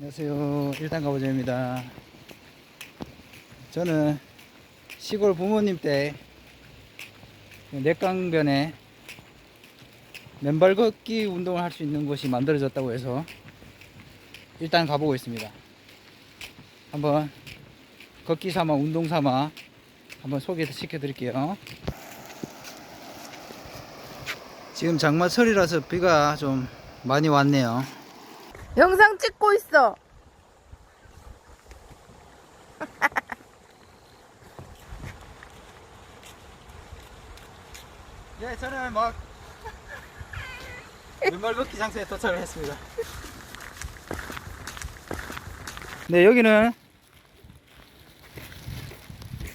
안녕하세요. 일단 가보자입니다. 저는 시골 부모님 때 내강변에 맨발 걷기 운동을 할 수 있는 곳이 만들어졌다고 해서 일단 가보고 있습니다. 한번 걷기 삼아 운동 삼아 한번 소개 시켜 드릴게요. 지금 장마철이라서 비가 좀 많이 왔네요. 영상 찍고 있어. 예, 저는 막 맨발 걷기 장소에 도착을 했습니다. 네, 여기는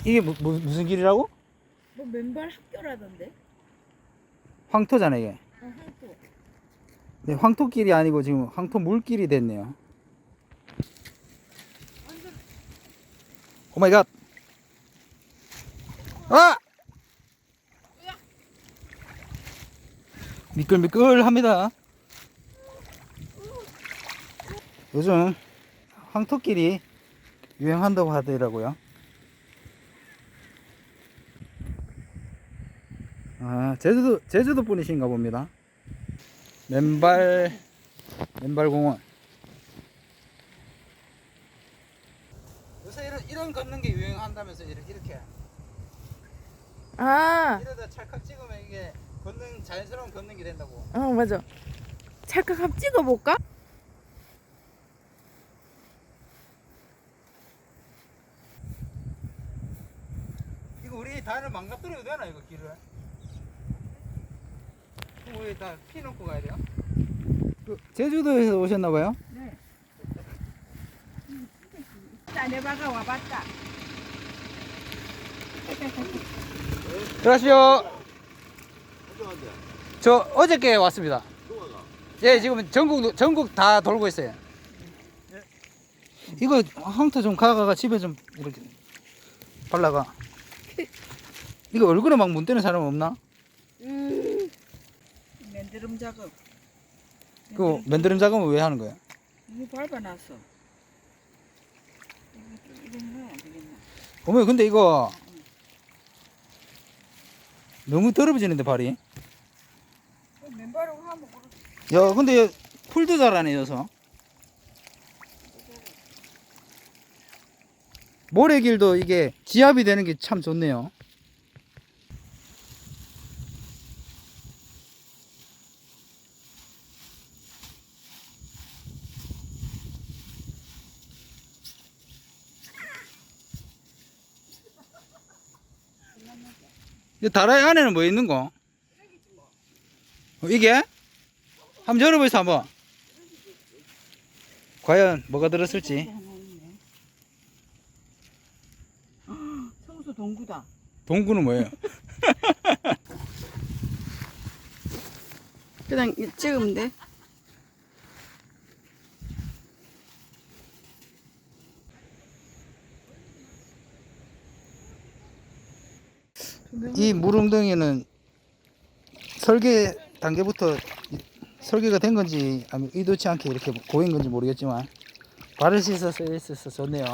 이게 무, 무, 무슨 길이라고? 뭐 맨발 학교라던데? 황토잖아 이게. 어, 학교. 네, 황토길이 아니고 지금 황토 물길이 됐네요. 오 마이 갓. 아! 미끌미끌합니다. 요즘 황토길이 유행한다고 하더라고요. 아, 제주도, 제주도 분이신가 봅니다. 맨발 맨발 공원. 요새 이런, 이런 걷는 게 유행한다면서 이렇게 이렇게. 아, 이러다 찰칵 찍으면 이게 걷는 자연스러운 걷는 게 된다고. 어 맞아. 찰칵 한번 찍어볼까? 이거 우리 다를 망가뜨려도 되나 이거 길을 그럼 우리 다피 놓고 가야 돼요? 그 제주도에서 오셨나 봐요? 네. 따내봐가 와봤다. 들어가시오 저 어저께 왔습니다 예 지금 전국 전국 다 돌고 있어요 이거 황토 좀 가가가 집에 좀 이렇게 발라가 이거 얼굴에 막 문대는 사람 없나? 음. 맨드름 작업. 그 맨드름 작업은 왜 하는 거야? 이거 밟아놨어. 이거 되겠나? 어머니 근데 이거 너무 더러워지는데 발이 맨발로 하면 그렇지. 야 근데 풀도 잘하네 여서 모래길도 이게 지압이 되는 게 참 좋네요 이 다라이 안에는 뭐 있는 거? 어, 이게? 한번 열어보세요 한번 과연 뭐가 들었을지 청소 동구다. 동구는 뭐예요? 그냥 찍으면 돼. 이 물웅덩이는 설계 단계부터 설계가 된 건지 아니면 의도치 않게 이렇게 고인 건지 모르겠지만 발을 씻어 쓰여 있어서 좋네요